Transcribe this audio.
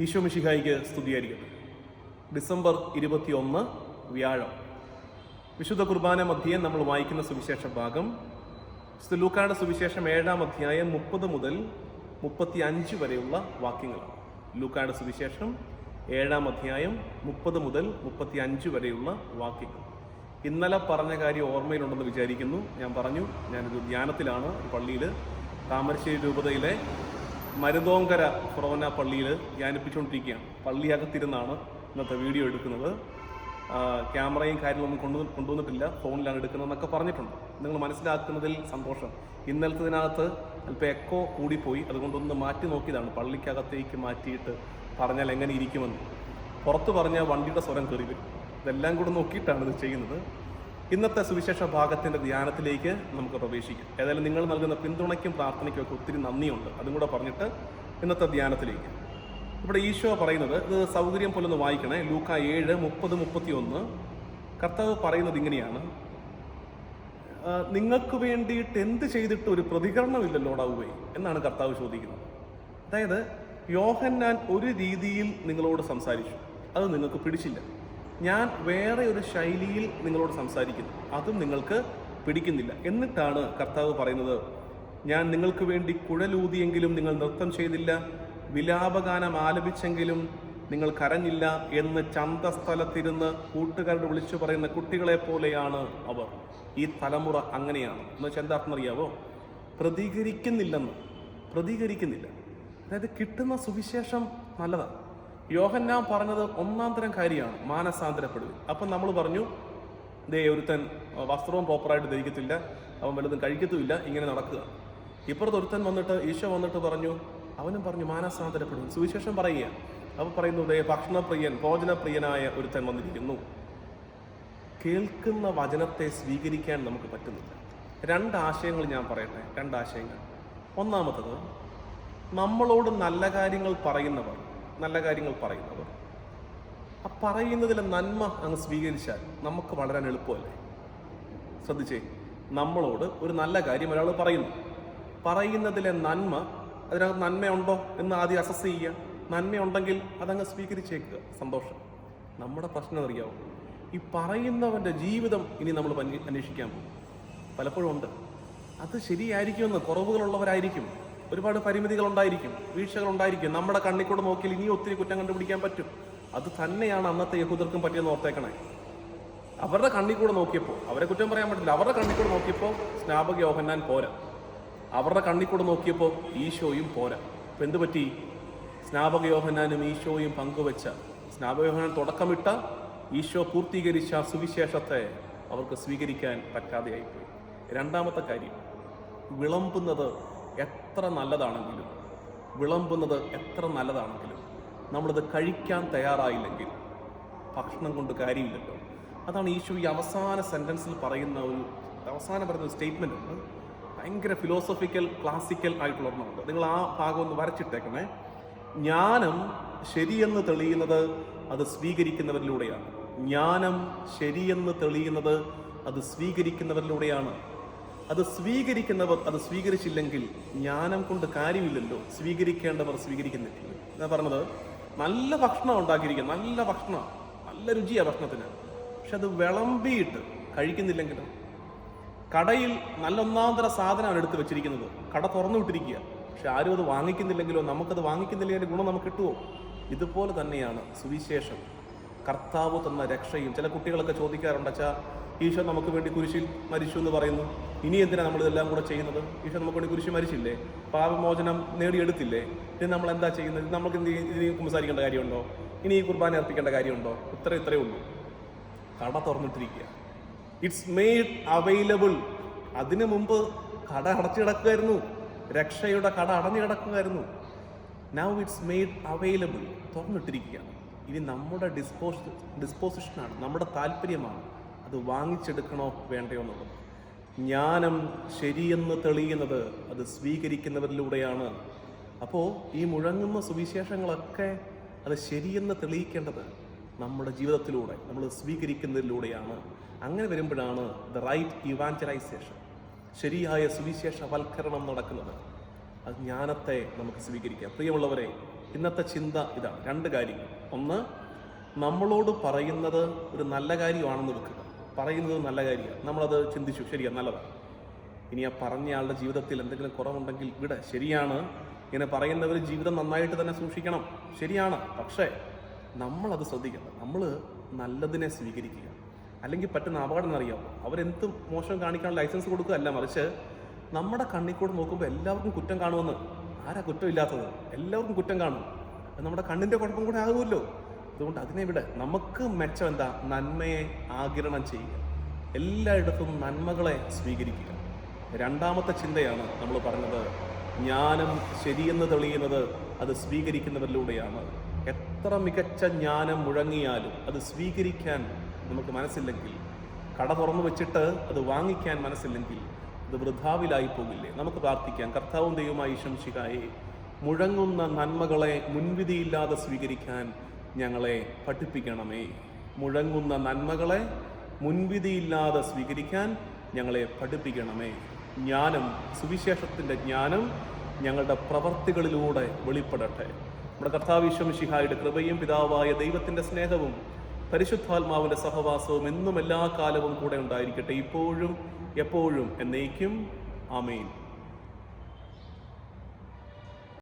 ഈശോ മിഷിഹായിക്ക് സ്തുതിയായിരിക്കട്ടെ. ഡിസംബർ ഇരുപത്തിയൊന്ന് വ്യാഴം. വിശുദ്ധ കുർബാന മധ്യേ നമ്മൾ വായിക്കുന്ന സുവിശേഷ ഭാഗം. ലൂക്കായുടെ സുവിശേഷം ഏഴാം അധ്യായം മുപ്പത് മുതൽ മുപ്പത്തി അഞ്ച് വരെയുള്ള വാക്യങ്ങളാണ്. ലൂക്കാട് സുവിശേഷം ഏഴാം അധ്യായം മുപ്പത് മുതൽ മുപ്പത്തി അഞ്ച് വരെയുള്ള വാക്യങ്ങൾ. ഇന്നലെ പറഞ്ഞ കാര്യം ഓർമ്മയിലുണ്ടെന്ന് വിചാരിക്കുന്നു. ഞാൻ പറഞ്ഞു ഞാനൊരു ധ്യാനത്തിലാണ് പള്ളിയിൽ താമരശ്ശേരി രൂപതയിലെ മരുതോങ്കര ഫൊറോന പള്ളിയിൽ ധ്യാനിപ്പിച്ചുകൊണ്ടിരിക്കുകയാണ്. പള്ളിയകത്തിരുന്നാണ് ഇന്നത്തെ വീഡിയോ എടുക്കുന്നത്. ക്യാമറയും കാര്യങ്ങളൊന്നും കൊണ്ടു കൊണ്ടുവന്നിട്ടില്ല. ഫോണിലാണ് എടുക്കുന്നതെന്നൊക്കെ പറഞ്ഞിട്ടുണ്ട്. നിങ്ങൾ മനസ്സിലാക്കുന്നതിൽ സന്തോഷം. ഇന്നലത്തതിനകത്ത് അല്പം എക്കോ കൂടിപ്പോയി. അതുകൊണ്ടൊന്ന് മാറ്റി നോക്കിയതാണ്. പള്ളിക്കകത്തേക്ക് മാറ്റിയിട്ട് പറഞ്ഞാൽ എങ്ങനെ ഇരിക്കുമെന്ന്. പുറത്ത് പറഞ്ഞാൽ വണ്ടിയുടെ സ്വരം കയറി വരും. ഇതെല്ലാം കൂടെ നോക്കിയിട്ടാണ് ഇത് ചെയ്യുന്നത്. ഇന്നത്തെ സുവിശേഷ ഭാഗത്തിന്റെ ധ്യാനത്തിലേക്ക് നമുക്ക് പ്രവേശിക്കാം. ഏതായാലും നിങ്ങൾ നൽകുന്ന പിന്തുണയ്ക്കും പ്രാർത്ഥനയ്ക്കും ഒക്കെ ഒത്തിരി നന്ദിയുണ്ട്. അതും കൂടെ പറഞ്ഞിട്ട് ഇന്നത്തെ ധ്യാനത്തിലേക്ക്. ഇവിടെ ഈശോ പറയുന്നത് ഇത് സൗകര്യം പോലൊന്ന് വായിക്കണേ. ലൂക്ക ഏഴ് മുപ്പത് മുപ്പത്തി ഒന്ന് കർത്താവ് പറയുന്നത് ഇങ്ങനെയാണ്. നിങ്ങൾക്ക് വേണ്ടിയിട്ട് എന്ത് ചെയ്തിട്ട് ഒരു പ്രതികരണമില്ലല്ലോ ഡാവുവേ എന്നാണ് കർത്താവ് ചോദിക്കുന്നത്. അതായത് യോഹന്നാൻ ഒരു രീതിയിൽ നിങ്ങളോട് സംസാരിച്ചു. അത് നിങ്ങൾക്ക് പിടിച്ചില്ല. ഞാൻ വേറെ ഒരു ശൈലിയിൽ നിങ്ങളോട് സംസാരിക്കുന്നു. അതും നിങ്ങൾക്ക് പിടിക്കുന്നില്ല. എന്നിട്ടാണ് കർത്താവ് പറയുന്നത് ഞാൻ നിങ്ങൾക്ക് വേണ്ടി കുഴലൂതിയെങ്കിലും നിങ്ങൾ നൃത്തം ചെയ്തില്ല വിലാപഗാനം ആലപിച്ചെങ്കിലും നിങ്ങൾ കരഞ്ഞില്ല എന്ന് ചന്തസ്ഥലത്തിരുന്ന് കൂട്ടുകാരോട് വിളിച്ചു പറയുന്ന കുട്ടികളെ പോലെയാണ് അവർ. ഈ തലമുറ അങ്ങനെയാണ്. എന്ന് വെച്ചാൽ എന്താ അർത്ഥം അറിയാവോ? പ്രതികരിക്കുന്നില്ലെന്ന്. പ്രതികരിക്കുന്നില്ല. അതായത് കിട്ടുന്ന സുവിശേഷം നല്ലതാണ് യോഹന്നാൻ പറഞ്ഞത് ഒന്നാം തരം കാര്യമാണ്. മാനസാന്തരപ്പെടുക അപ്പം നമ്മൾ പറഞ്ഞു ദേ ഒരുത്തൻ വസ്ത്രവും പ്രോപ്പറായിട്ട് ധരിക്കത്തില്ല അവൻ വലുതും കഴിക്കത്തുമില്ല ഇങ്ങനെ നടക്കുക. ഇപ്പുറത്ത് ഒരുത്തൻ വന്നിട്ട് ഈശോ വന്നിട്ട് പറഞ്ഞു അവനും പറഞ്ഞു മാനസാന്തരപ്പെടും സുവിശേഷം പറയുക. അപ്പോൾ പറയുന്നു ദേ ഭക്ഷണപ്രിയൻ ഭോജനപ്രിയനായ ഒരുത്തൻ വന്നിരിക്കുന്നു. കേൾക്കുന്ന വചനത്തെ സ്വീകരിക്കാൻ നമുക്ക് പറ്റുന്നില്ല. രണ്ട് ആശയങ്ങൾ ഞാൻ പറയട്ടെ. രണ്ട് ആശയങ്ങൾ. ഒന്നാമത്തത് നമ്മളോട് നല്ല കാര്യങ്ങൾ പറയുന്നവർ നല്ല കാര്യങ്ങൾ പറയുന്നവർ ആ പറയുന്നതിലെ നന്മ അങ്ങ് സ്വീകരിച്ചാൽ നമുക്ക് വളരാൻ എളുപ്പമല്ലേ? ശ്രദ്ധിച്ചേ നമ്മളോട് ഒരു നല്ല കാര്യം ഒരാൾ പറയുന്നു. പറയുന്നതിലെ നന്മ അതിനകത്ത് നന്മയുണ്ടോ എന്ന് ആദ്യം അസസ് ചെയ്യുക. നന്മയുണ്ടെങ്കിൽ അതങ്ങ് സ്വീകരിച്ചേക്കുക. സന്തോഷം. നമ്മുടെ പ്രശ്നം അറിയാവും? ഈ പറയുന്നവന്റെ ജീവിതം ഇനി നമ്മൾ അന്വേഷിക്കാൻ പോകും. പലപ്പോഴും ഉണ്ട്. അത് ശരിയായിരിക്കുമെന്ന് കുറവുകളുള്ളവരായിരിക്കും. ഒരുപാട് പരിമിതികൾ ഉണ്ടായിരിക്കും വീഴ്ചകൾ ഉണ്ടായിരിക്കും നമ്മുടെ കണ്ണിക്കൂടെ നോക്കിയാൽ ഇനി ഒത്തിരി കുറ്റം കണ്ടുപിടിക്കാൻ പറ്റും. അത് തന്നെയാണ് അന്നത്തെ യഹൂദർക്കും പറ്റിയെന്ന് ഓർത്തേക്കണേ. അവരുടെ കണ്ണിക്കൂടെ നോക്കിയപ്പോൾ അവരെ കുറ്റം പറയാൻ പറ്റില്ല. അവരുടെ കണ്ണിക്കൂടെ നോക്കിയപ്പോൾ സ്നാപക യോഹന്നാൻ പോരാ. അവരുടെ കണ്ണിക്കൂടെ നോക്കിയപ്പോൾ ഈശോയും പോരാ. ഇപ്പം എന്ത് പറ്റി? സ്നാപക യോഹന്നാനും ഈശോയും പങ്കുവെച്ച സ്നാപക യോഹന്നാൻ തുടക്കമിട്ട ഈശോ പൂർത്തീകരിച്ച സുവിശേഷത്തെ അവർക്ക് സ്വീകരിക്കാൻ പറ്റാതെയായിപ്പോയി. രണ്ടാമത്തെ കാര്യം വിളമ്പുന്നത് എത്ര നല്ലതാണെങ്കിലും വിളമ്പുന്നത് എത്ര നല്ലതാണെങ്കിലും നമ്മളിത് കഴിക്കാൻ തയ്യാറായില്ലെങ്കിൽ ഭക്ഷണം കൊണ്ട് കാര്യമില്ലല്ലോ. അതാണ് ഈശോ ഈ അവസാന സെന്റൻസിൽ പറയുന്ന ഒരു അവസാനം പറയുന്ന ഒരു സ്റ്റേറ്റ്മെന്റ് ഉണ്ട് ഭയങ്കര ഫിലോസഫിക്കൽ ക്ലാസിക്കൽ ആയിട്ടുള്ള ഒന്നുണ്ട് നിങ്ങൾ ആ ഭാഗം ഒന്ന് വരച്ചിട്ടേക്കണേ. ജ്ഞാനം ശരിയെന്ന് തെളിയുന്നത് അത് സ്വീകരിക്കുന്നവരിലൂടെയാണ്. ജ്ഞാനം ശരിയെന്ന് തെളിയുന്നത് അത് സ്വീകരിക്കുന്നവരിലൂടെയാണ്. അത് സ്വീകരിക്കുന്നവർ അത് സ്വീകരിച്ചില്ലെങ്കിൽ ജ്ഞാനം കൊണ്ട് കാര്യമില്ലല്ലോ. സ്വീകരിക്കേണ്ടവർ സ്വീകരിക്കുന്നില്ല. ഞാൻ പറഞ്ഞത് നല്ല ഭക്ഷണം ഉണ്ടാക്കിയിരിക്കുക. നല്ല ഭക്ഷണം. നല്ല രുചിയാണ് ഭക്ഷണത്തിന്. പക്ഷെ അത് വിളമ്പിയിട്ട് കഴിക്കുന്നില്ലെങ്കിലോ കടയിൽ നല്ല ഒന്നാന്തര സാധനമാണ് എടുത്ത് വെച്ചിരിക്കുന്നത്. കട തുറന്നു വിട്ടിരിക്കുക. പക്ഷെ ആരും അത് വാങ്ങിക്കുന്നില്ലെങ്കിലോ നമുക്കത് വാങ്ങിക്കുന്നില്ലെങ്കിൽ ഗുണം നമുക്ക് കിട്ടുമോ ഇതുപോലെ തന്നെയാണ് സുവിശേഷം. കർത്താവ് തന്ന രക്ഷയും ചില കുട്ടികളൊക്കെ ചോദിക്കാറുണ്ട് അച്ഛാ ഈശോ നമുക്ക് വേണ്ടി കുരിശിൽ മരിച്ചു എന്ന് പറയുന്നു. ഇനി എന്തിനാണ് നമ്മൾ ഇതെല്ലാം കൂടെ ചെയ്യുന്നത്? ഈശോ നമുക്ക് വേണ്ടി കുരിശിൽ മരിച്ചില്ലേ? പാപമോചനം നേടിയെടുത്തില്ലേ? ഇത് നമ്മൾ എന്താ ചെയ്യുന്നത്? നമുക്ക് ചെയ്യ- ഇനി സംസാരിക്കേണ്ട കാര്യമുണ്ടോ? ഇനി ഈ കുർബാന അർപ്പിക്കേണ്ട കാര്യമുണ്ടോ? ഇത്ര ഇത്രയേ ഉള്ളൂ. കട തുറന്നിട്ടിരിക്കുക. ഇറ്റ്സ് മെയ്ഡ് അവൈലബിൾ അതിനു മുമ്പ് കട അടച്ചു കിടക്കുമായിരുന്നു. രക്ഷയുടെ കട അടഞ്ഞു കിടക്കുമായിരുന്നു. നൗ ഇറ്റ്സ് മെയ്ഡ് അവൈലബിൾ തുറന്നിട്ടിരിക്കുകയാണ് ഇനി നമ്മുടെ ഡിസ്പോസ് ഡിസ്പോസിഷനാണ് നമ്മുടെ താല്പര്യമാണ്. അത് വാങ്ങിച്ചെടുക്കണോ വേണ്ടയോ എന്നുള്ളത്. ജ്ഞാനം ശരിയെന്ന് തെളിയുന്നത് അത് സ്വീകരിക്കുന്നവരിലൂടെയാണ്. അപ്പോൾ ഈ മുഴങ്ങുന്ന സുവിശേഷങ്ങളൊക്കെ അത് ശരിയെന്ന് തെളിയിക്കേണ്ടത് നമ്മുടെ ജീവിതത്തിലൂടെ നമ്മൾ സ്വീകരിക്കുന്നതിലൂടെയാണ്. അങ്ങനെ വരുമ്പോഴാണ് ദ റൈറ്റ് ഇവാഞ്ചലൈസേഷൻ ശരിയായ സുവിശേഷവൽക്കരണം നടക്കുന്നത്. അത് ജ്ഞാനത്തെ നമുക്ക് സ്വീകരിക്കാം. പ്രിയമുള്ളവരെ ഇന്നത്തെ ചിന്ത ഇതാണ്. രണ്ട് കാര്യങ്ങൾ. ഒന്ന് നമ്മളോട് പറയുന്നത് ഒരു നല്ല കാര്യമാണെന്ന് വെക്കുക. പറയുന്നത് നല്ല കാര്യമാണ്. നമ്മളത് ചിന്തിച്ചു. ശരിയാണ് നല്ലതാണ്. ഇനി ആ പറഞ്ഞ ആളുടെ ജീവിതത്തിൽ എന്തെങ്കിലും കുറവുണ്ടെങ്കിൽ ഇവിടെ ശരിയാണ്. ഇങ്ങനെ പറയുന്നവർ ജീവിതം നന്നായിട്ട് തന്നെ സൂക്ഷിക്കണം. ശരിയാണ്. പക്ഷേ നമ്മളത് ശ്രദ്ധിക്കണം നമ്മൾ നല്ലതിനെ സ്വീകരിക്കുക. അല്ലെങ്കിൽ പറ്റുന്ന അപകടം എന്നറിയാമോ അവരെന്ത് മോശം കാണിക്കാനുള്ള ലൈസൻസ് കൊടുക്കുകയല്ല മറിച്ച് നമ്മുടെ കണ്ണിക്കൂടെ നോക്കുമ്പോൾ എല്ലാവർക്കും കുറ്റം കാണുമെന്ന്. ആരാ കുറ്റമില്ലാത്തത്? എല്ലാവർക്കും കുറ്റം കാണും. അത് നമ്മുടെ കണ്ണിന്റെ കുഴപ്പം കൂടെ ആകുമല്ലോ. അതുകൊണ്ട് അതിനെ ഇവിടെ നമുക്ക് മെച്ചം എന്താ? നന്മയെ ആകിരണം ചെയ്യുക. എല്ലായിടത്തും നന്മകളെ സ്വീകരിക്കുക. രണ്ടാമത്തെ ചിന്തയാണ് നമ്മൾ പറഞ്ഞത്. ജ്ഞാനം ശരിയെന്ന് തെളിയുന്നത് അത് സ്വീകരിക്കുന്നവരിലൂടെയാണ്. എത്ര മികച്ച ജ്ഞാനം മുഴങ്ങിയാലും അത് സ്വീകരിക്കാൻ നമുക്ക് മനസ്സില്ലെങ്കിൽ കട തുറന്നു വെച്ചിട്ട് അത് വാങ്ങിക്കാൻ മനസ്സില്ലെങ്കിൽ അത് വൃഥാവിലായി പോകില്ലേ? നമുക്ക് പ്രാർത്ഥിക്കാം. കർത്താവും ദൈവമായി ശംശികായെ മുഴങ്ങുന്ന നന്മകളെ മുൻവിധിയില്ലാതെ സ്വീകരിക്കാൻ ഞങ്ങളെ പഠിപ്പിക്കണമേ. മുഴങ്ങുന്ന നന്മകളെ മുൻവിധിയില്ലാതെ സ്വീകരിക്കാൻ ഞങ്ങളെ പഠിപ്പിക്കണമേ. ജ്ഞാനം സുവിശേഷത്തിന്റെ ജ്ഞാനം ഞങ്ങളുടെ പ്രവർത്തികളിലൂടെ വെളിപ്പെടട്ടെ. നമ്മുടെ കർത്താവിശ്വം ശിഹായുടെ കൃപയും പിതാവായ ദൈവത്തിന്റെ സ്നേഹവും പരിശുദ്ധാത്മാവിന്റെ സഹവാസവും എന്നും എല്ലാ കാലവും കൂടെ ഉണ്ടായിരിക്കട്ടെ. ഇപ്പോഴും എപ്പോഴും എന്നേക്കും. ആമേൻ.